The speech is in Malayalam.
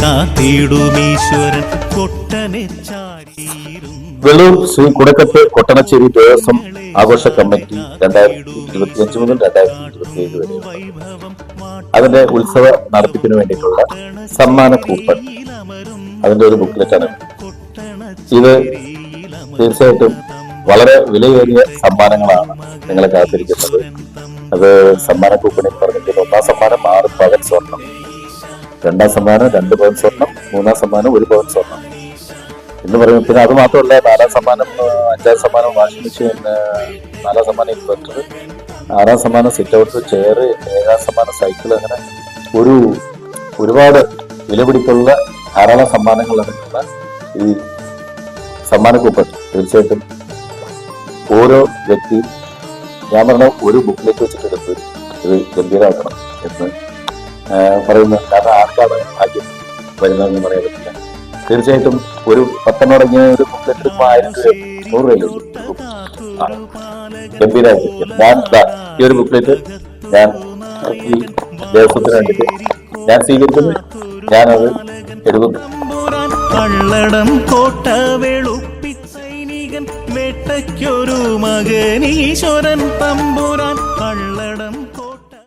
കാത്തിടുമീശ്വരൻ കൊട്ടനെ വെള്ളൂർ ശ്രീ കുടക്കത്ത് കൊട്ടണച്ചേരി ദേവസ്വം ആഘോഷ കമ്മിറ്റി രണ്ടായിരത്തി ഇരുപത്തിയഞ്ച് മുതൽ രണ്ടായിരത്തി ഇരുപത്തിയേഴ് വരെ. അതിന്റെ ഉത്സവ നടത്തിപ്പിന് വേണ്ടിയിട്ടുള്ള സമ്മാന കൂപ്പൺ. അതിന്റെ ഒരു ബുക്ക്ലെറ്റാണ് ഇത് തീർച്ചയായിട്ടും വളരെ വിലയേറിയ സമ്മാനങ്ങളാണ് നിങ്ങളെ കാത്തിരിക്കുന്നത്. അത് സമ്മാന കൂപ്പണിൽ പറഞ്ഞിട്ട് ഒന്നാം സമ്മാനം ആറ് പവൻ സ്വർണം. രണ്ടാം സമ്മാനം രണ്ട് പവൻ സ്വർണം മൂന്നാം സമ്മാനം ഒരു പവൻ സ്വർണം. എന്ന് പറയുന്നത് പിന്നെ അത് മാത്രമല്ല നാലാം സമ്മാനം അഞ്ചാം സമ്മാനം വാഷിംഗ് മെഷീൻ നാലാം സമ്മാനം ഇൻവെർട്ടർ ആറാം സമ്മാനം സിറ്റ് ഔട്ട് ചെയർ ഏഴാം സമ്മാനം സൈക്കിൾ അങ്ങനെ ഒരു ഒരുപാട് വിലപിടിപ്പുള്ള ധാരാളം സമ്മാനങ്ങൾ അടങ്ങുന്ന ഈ സമ്മാന കൂപ്പൺ. തീർച്ചയായിട്ടും ഓരോ വ്യക്തിയും ഞാൻ പറഞ്ഞ ഒരു ബുക്കിലേക്ക് വെച്ചിട്ട് എടുത്ത് ഇത് ഗംഭീരമാക്കണം എന്ന് പറയുന്ന. കാരണം ആർക്കാണ് ഭാഗ്യം? വരുന്നതെന്ന് പറയാൻ പറ്റില്ല. തീർച്ചയായിട്ടും ഒരു പത്തെണ്ണടങ്ങിയ ഒരു ബുക്കറ്റ് എടുക്കുമ്പോൾ ആയിരം രൂപ നൂറ് രൂപയിലേക്ക് ഞാൻ ഈ ഒരു ബുക്ക്ലെറ്റ് ഞാൻ ഈ ദേവസ്വത്തിന് വേണ്ടിയിട്ട് ഞാൻ സ്വീകരിക്കുന്നു. ഞാനത് എടുക്കുന്നു കള്ളടം കോട്ട വെളുപ്പിസൈനികൻ വേട്ടയ്ക്കൊരു മകനീശ്വരൻ തമ്പുരാൻ കള്ളടം